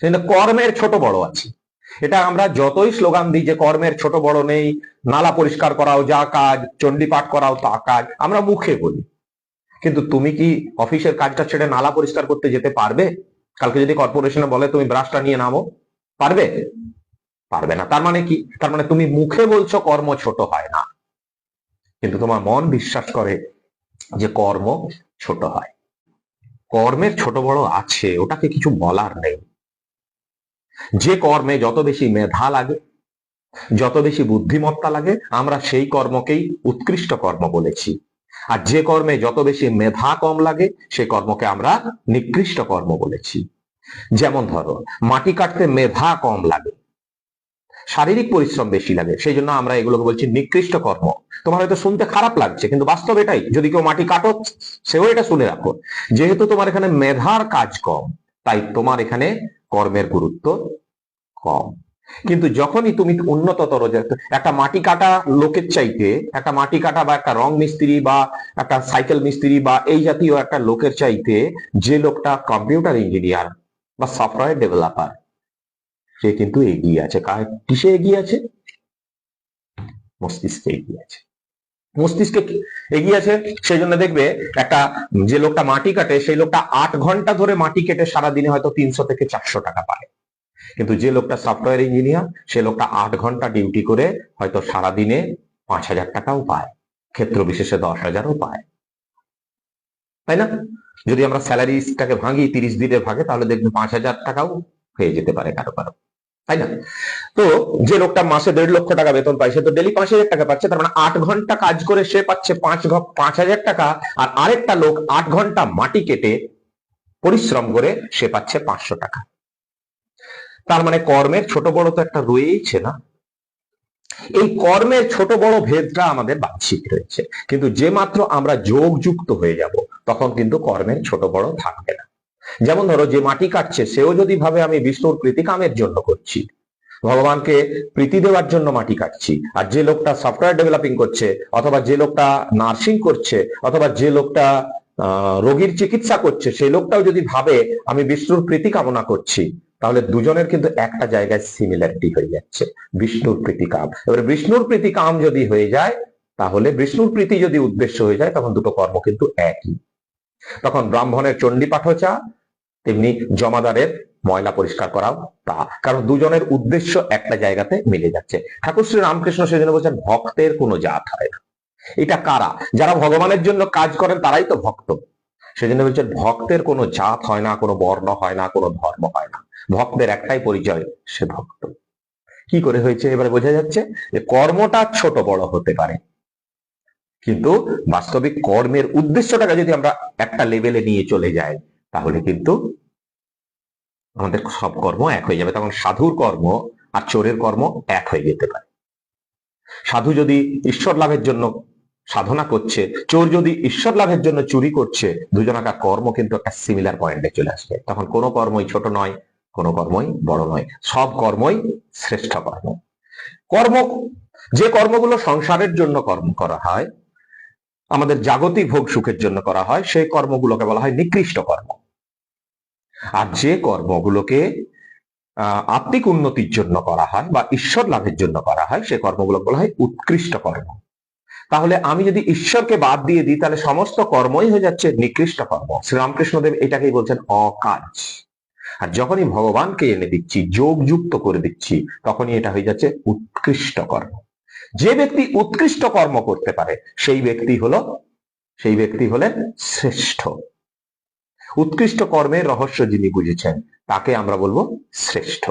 কিন্তু কর্মের ছোট বড় আছে। এটা আমরা যতই স্লোগান দিই যে কর্মের ছোট বড় নেই, নালা পরিষ্কার করাও যা কাজ চণ্ডী পাঠ করাও তা কাজ, আমরা মুখে বলি। কিন্তু তুমি কি অফিসের কাজটা ছেড়ে নালা পরিষ্কার করতে যেতে পারবে? কালকে যদি কর্পোরেশনে বলে তুমি ব্রাশটা নিয়ে নামো, পারবে? পারবে না। তার মানে কি? তার মানে তুমি মুখে বলছো কর্ম ছোট হয় না। কিন্তু তোমার মন বিশ্বাস করে যে কর্ম ছোট হয়। কর্মের ছোট বড় আছে, ওটাকে কিছু বলার নেই। যে কর্মে যত বেশি মেধা লাগে, যত বেশি বুদ্ধিমত্তা লাগে, আমরা সেই কর্মকেই উৎকৃষ্ট কর্ম বলেছি। আর যে কর্মে যত বেশি মেধা কম লাগে, সে কর্মকে আমরা নিকৃষ্ট কর্ম বলেছি। যেমন ধরো, মাটি কাটতে মেধা কম লাগে, শারীরিক পরিশ্রম বেশি লাগে, সেই জন্য আমরা এগুলোকে বলছি নিকৃষ্ট কর্ম। তোমার হয়তো শুনতে খারাপ লাগছে, কিন্তু বাস্তব এটাই, যদি কেউ মাটি কাটো, সেও এটা শুনে রাখো। যেহেতু তোমার এখানে মেধার কাজ কম, তাই তোমার এখানে কর্মের গুরুত্ব কম। কিন্তু যখনই তুমি উন্নততর একটা মাটি কাটা লোকের চাইতে, একটা মাটি কাটা বা একটা রং মিস্ত্রি বা একটা সাইকেল মিস্ত্রি বা এই জাতীয় একটা লোকের চাইতে যে লোকটা কম্পিউটার ইঞ্জিনিয়ার বা সফটওয়্যার ডেভেলপার সে কিন্তু এগিয়ে আছে। কার কিসে এগিয়ে আছে? মস্তিষ্কে এগিয়ে আছে। মস্তিষ্কে এগিয়ে আছে, সেই জন্য দেখবে একটা যে লোকটা মাটি কাটে, সেই লোকটা আট ঘণ্টা ধরে মাটি কেটে সারাদিনে হয়তো তিনশো থেকে চারশো টাকা পায়। কিন্তু যে লোকটা সফটওয়্যার ইঞ্জিনিয়ার, সে লোকটা আট ঘণ্টা ডিউটি করে হয়তো সারাদিনে পাঁচ হাজার টাকাও পায়, ক্ষেত্র বিশেষে দশ হাজারও পায়। তাই না? যদি আমরা স্যালারিটাকে ভাঙি, তিরিশ দিনের ভাগে, তাহলে দেখবে পাঁচ হাজার টাকাও হয়ে যেতে পারে কারও কারও। তাই না? তো যে লোকটা মাসে দেড় লক্ষ টাকা বেতন পায়, সে তো ডেলি পাঁচ হাজার টাকা পাচ্ছে, তার মানে আট ঘণ্টা কাজ করে সে পাচ্ছে পাঁচ পাঁচ হাজার টাকা, আর আরেকটা লোক আট ঘণ্টা মাটি কেটে পরিশ্রম করে সে পাচ্ছে পাঁচশো টাকা। তার মানে কর্মের ছোট বড় তো একটা রয়েইছে না। এই কর্মের ছোট বড় ভেদটা আমাদের বাহ্যিক রয়েছে। কিন্তু যে মাত্র আমরা যোগ যুক্ত হয়ে যাব, তখন কিন্তু কর্মের ছোট বড় থাকবে না। যেমন ধরো যে মাটি কাটছে, সেও যদি ভাবে আমি বিষ্ণুর প্রীতি কামের জন্য করছি, ভগবানকে প্রীতি দেওয়ার জন্য মাটি কাটছি, আর যে লোকটা সফটওয়্যার ডেভেলপিং করছে, অথবা যে লোকটা নার্সিং করছে, অথবা যে লোকটা রোগীর চিকিৎসা করছে, সেই লোকটাও যদি ভাবে আমি বিষ্ণুর প্রীতি কামনা করছি, তাহলে দুজনের কিন্তু একটা জায়গায় সিমিলারিটি হয়ে যাচ্ছে, বিষ্ণুর প্রীতি কাম। এবারে বিষ্ণুর প্রীতি কাম যদি হয়ে যায়, তাহলে বিষ্ণুর প্রীতি যদি উদ্দেশ্য হয়ে যায়, তখন দুটো কর্ম কিন্তু একই। তখন ব্রাহ্মণের চণ্ডী পাঠও চা তেমনি জমাদারের ময়লা পরিষ্কার করাও তা। কারণ দুজনের উদ্দেশ্য একটা জায়গাতে মিলে যাচ্ছে। ঠাকুর শ্রী রামকৃষ্ণ সেজন্য বলছেন, ভক্তের কোনো জাত হয় না। এটা কারা? যারা ভগবানের জন্য কাজ করেন, তারাই তো ভক্ত। সেজন্য বলছেন, ভক্তের কোনো জাত হয় না, কোনো বর্ণ হয় না, কোনো ধর্ম হয় না। ভক্তের একটাই পরিচয়, সে ভক্ত। কি করে হয়েছে? এবারে বোঝা যাচ্ছে যে কর্মটা ছোট বড় হতে পারে। কিন্তু বাস্তবিক কর্মের উদ্দেশ্যটাকে যদি আমরা একটা লেভেলে নিয়ে চলে যাই, তাহলে কিন্তু আমাদের সব কর্ম এক হয়ে যাবে তখন সাধুর কর্ম আর চোরের কর্ম এক হয়ে যেতে পারে। সাধু যদি ঈশ্বর লাভের জন্য সাধনা করছে, চোর যদি ঈশ্বর লাভের জন্য চুরি করছে, দুজনাকার কর্ম কিন্তু একটা সিমিলার পয়েন্টে চলে আসবে। তখন কোনো কর্মই ছোট নয়, কোনো কর্মই বড় নয়, সব কর্মই শ্রেষ্ঠ কর্ম। কর্ম, যে কর্মগুলো সংসারের জন্য কর্ম করা হয় আমাদের জাগতিক ভোগ সুখের জন্য করা হয়, সেই কর্মগুলোকে বলা হয় নিকৃষ্ট কর্ম। আর যে কর্মগুলোকে আত্মিক উন্নতির জন্য করা হয় বা ঈশ্বর লাভের জন্য করা হয়, সে কর্মগুলো বলা হয় উৎকৃষ্ট কর্ম। তাহলে আমি যদি ঈশ্বরকে বাদ দিয়ে দিই, তাহলে সমস্ত কর্মই হয়ে যাচ্ছে নিকৃষ্ট কর্ম। শ্রীরামকৃষ্ণদেব এটাকেই বলছেন অকাজ। আর যখনই ভগবানকে এনে দিচ্ছি যোগ যুক্ত করে দিচ্ছি, তখনই এটা হয়ে যাচ্ছে উৎকৃষ্ট কর্ম। যে ব্যক্তি উৎকৃষ্ট কর্ম করতে পারে, সেই ব্যক্তি হলো, সেই ব্যক্তি হলেন শ্রেষ্ঠ। উৎকৃষ্ট কর্মের রহস্য যিনি বুঝেছেন, তাকে আমরা বলব শ্রেষ্ঠ।